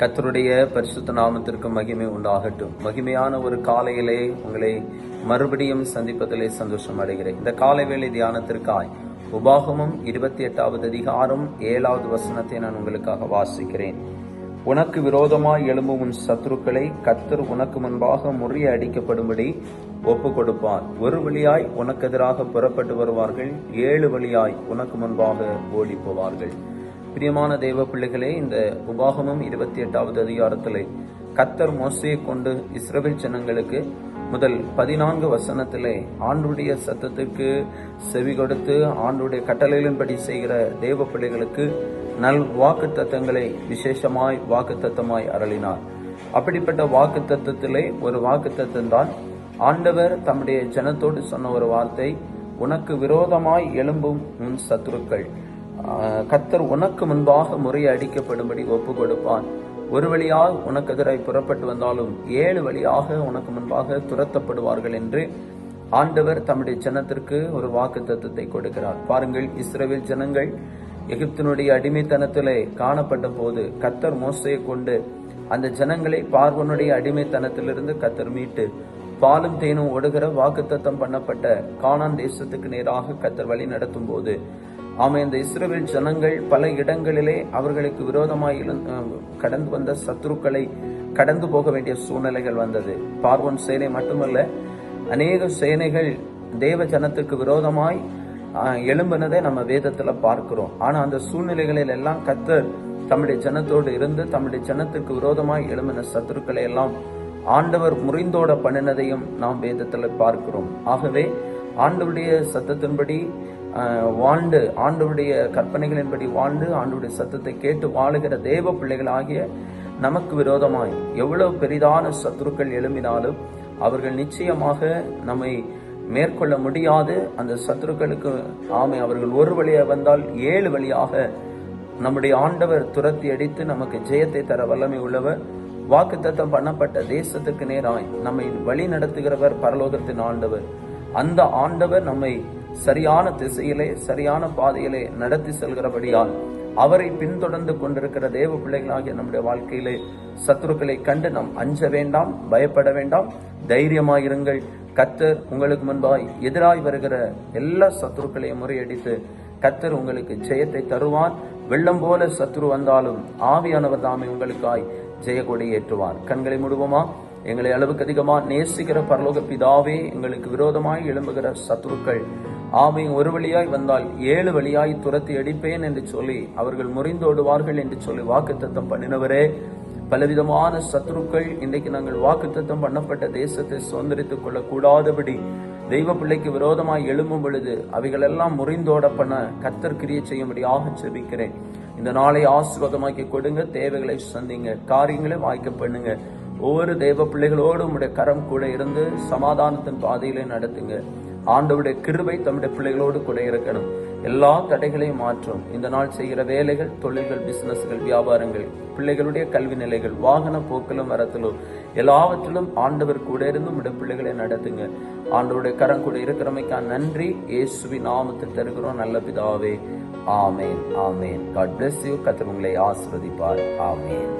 கத்தருடைய பரிசுத்த நாமத்திற்கு மகிமை உண்டாகட்டும். மகிமையான ஒரு காலையிலே உங்களை மறுபடியும் சந்திப்பதிலே சந்தோஷம் அடைகிறேன். இந்த காலை வேலை தியானத்திற்காய் உபாகமும் இருபத்தி எட்டாவது அதிகாரம் ஏழாவது வசனத்தை நான் உங்களுக்காக வாசிக்கிறேன். உனக்கு விரோதமாய் எழும்பும் உன் சத்துருக்களை கர்த்தர் உனக்கு முன்பாக முறிய அடிக்கப்படும்படி ஒப்பு கொடுப்பார் ஒரு வழியாய் உனக்கு எதிராக புறப்பட்டு வருவார்கள் ஏழு வழியாய் உனக்கு முன்பாக ஓடி போவார்கள் பிரியமான தேவ பிள்ளைகளே இந்த உபாகமம் இருபத்தி எட்டாவது அதிகாரத்தில் கத்தர் மோசையை கொண்டு இஸ்ரவேல் ஜனங்களுக்கு முதல் பதினான்கு வசனத்திலே ஆண்டுடைய சத்தத்துக்கு செவி கொடுத்து ஆண்டுடைய கட்டளைகளின்படி செய்கிற தேவ பிள்ளைகளுக்கு நல் வாக்கு தத்தங்களை விசேஷமாய் வாக்கு தத்தமாய் அருளினார். அப்படிப்பட்ட வாக்கு தத்தத்திலே ஒரு வாக்கு தத்தம்தான் ஆண்டவர் தம்முடைய ஜனத்தோடு சொன்ன ஒரு வார்த்தை உனக்கு விரோதமாய் எழும்பும் உன் சத்துருக்கள். கத்தர் உனக்கு முன்பாக முறையடிக்கப்படும்படி ஒப்பு கொடுப்பான் ஒரு வழியால் உனக்கு எதிராய் புறப்பட்டு வந்தாலும் ஏழு வழியாக உனக்கு முன்பாக துரத்தப்படுவார்கள் என்று ஆண்டவர் தம்முடைய ஜனத்திற்கு ஒரு வாக்கு தத்துவத்தை கொடுக்கிறார். பாருங்கள் இஸ்ரேல் ஜனங்கள் எகிப்தினுடைய அடிமைத்தனத்திலே காணப்பட்ட போது கத்தர் மோசையை கொண்டு அந்த ஜனங்களை பார்வனுடைய அடிமைத்தனத்திலிருந்து கத்தர் மீட்டு பாலும் தேனும் ஒடுகிற வாக்குத்தத்தம் பண்ணப்பட்ட காணான் தேசத்துக்கு நேராக கத்தர் வழி நடத்தும் போது ஆமை இந்த இஸ்ரோவில் ஜனங்கள் பல இடங்களிலே அவர்களுக்கு விரோதமாய் கடந்து வந்த சத்துருக்களை கடந்து போக வேண்டிய சூழ்நிலைகள் வந்தது. பார்வன் சேனை மட்டுமல்ல அநேக சேனைகள் தேவ ஜனத்துக்கு விரோதமாய் எழும்பினதை நம்ம வேதத்துல பார்க்கிறோம். ஆனா அந்த சூழ்நிலைகளில் எல்லாம் கத்தர் தம்முடைய ஜனத்தோடு இருந்து தம்முடைய ஜனத்திற்கு விரோதமாய் எழும்பின சத்துருக்களை எல்லாம் ஆண்டவர் முறிந்தோட பண்ணினதையும் நாம் வேதத்துல பார்க்கிறோம். ஆகவே ஆண்டவருடைய சத்தத்தின்படி வாழ்ந்து ஆண்டவருடைய கற்பனைகளின்படி வாழ்ந்து ஆண்டவருடைய சத்தத்தை கேட்டு வாழுகிற தேவ பிள்ளைகளாகிய நமக்கு விரோதமாய் எவ்வளவு பெரிதான சத்துருக்கள் எழும்பினாலும் அவர்கள் நிச்சயமாக நம்மை மேற்கொள்ள முடியாது. அந்த சத்துருக்களுக்கு ஆமை அவர்கள் ஒரு வழியாக வந்தால் ஏழு வழியாக நம்முடைய ஆண்டவர் துரத்தி அடித்து நமக்கு ஜெயத்தை தர வல்லமை உள்ளவர். வாக்குத்தத்தம் பண்ணப்பட்ட தேசத்துக்கு நேராய் நம்மை வழி நடத்துகிறவர் பரலோகத்தின் ஆண்டவர். அந்த ஆண்டவர் நம்மை சரியான திசையிலே சரியான பாதையிலே நடத்தி செல்கிறபடியால் அவரை பின்தொடர்ந்து கொண்டிருக்கிற தேவ பிள்ளைகளாகிய நம்முடைய வாழ்க்கையிலே சத்துருக்களை கண்டு நாம் அஞ்ச வேண்டாம் பயப்பட வேண்டாம். தைரியமாயிருங்கள். கத்தர் உங்களுக்கு முன்பாய் எதிராய் வருகிற எல்லா சத்துருக்களையும் முறையடித்து கத்தர் உங்களுக்கு ஜெயத்தை தருவான் வெள்ளம் போல சத்ரு வந்தாலும் ஆவியானவர் தாமே உங்களுக்காய் ஜெயக்கொடி ஏற்றுவார். கண்களை முடுவோமா? எங்களை அளவுக்கு அதிகமாக நேசிக்கிற பரலோக பிதாவே எங்களுக்கு விரோதமாய் எழும்புகிற சத்துருக்கள் ஆமை ஒரு வழியாய் வந்தால் ஏழு வழியாய் துரத்தி அடிப்பேன் என்று சொல்லி அவர்கள் முறிந்தோடுவார்கள் என்று சொல்லி வாக்குத்தத்தம் பண்ணினவரே. பலவிதமான சத்துருக்கள் இன்றைக்கு நாங்கள் வாக்குத்தத்தம் பண்ணப்பட்ட தேசத்தை சுதந்திரித்துக் கொள்ள கூடாதபடி தெய்வ பிள்ளைக்கு விரோதமாய் எழும்பும் பொழுது அவைகளெல்லாம் முறிந்தோட பண்ண கத்தர் கிரிய செய்யும்படியாக செபிக்கிறேன் இந்த நாளை ஆசிர்வாதமாக்கி கொடுங்க தேவைகளை சந்திங்க காரியங்களை வாய்க்க பண்ணுங்க. ஒவ்வொரு தெய்வ பிள்ளைகளோடு உங்களுடைய கரம் கூட இருந்து சமாதானத்தின் பாதையிலே நடத்துங்க. ஆண்டவருடைய கிருபை தம்முடைய பிள்ளைகளோடு கூட இருக்கணும். எல்லா தடைகளையும் மாற்றும். இந்த நாள் செய்கிற வேலைகள் தொழில்கள் பிசினஸ்கள் வியாபாரங்கள் பிள்ளைகளுடைய கல்வி நிலைகள் வாகன போக்கிலும் வரத்திலும் எல்லாவற்றிலும் ஆண்டவர் கூட இருந்து உடைய பிள்ளைகளை நடத்துங்க. ஆண்டவருடைய கரம் கூட இருக்கிறமைக்கா நன்றி. இயேசுவி நாமத்தில் தருகிறோம் நல்ல பிதாவே. Amen amen. God bless you கத்தர் உங்களை ஆமேன்.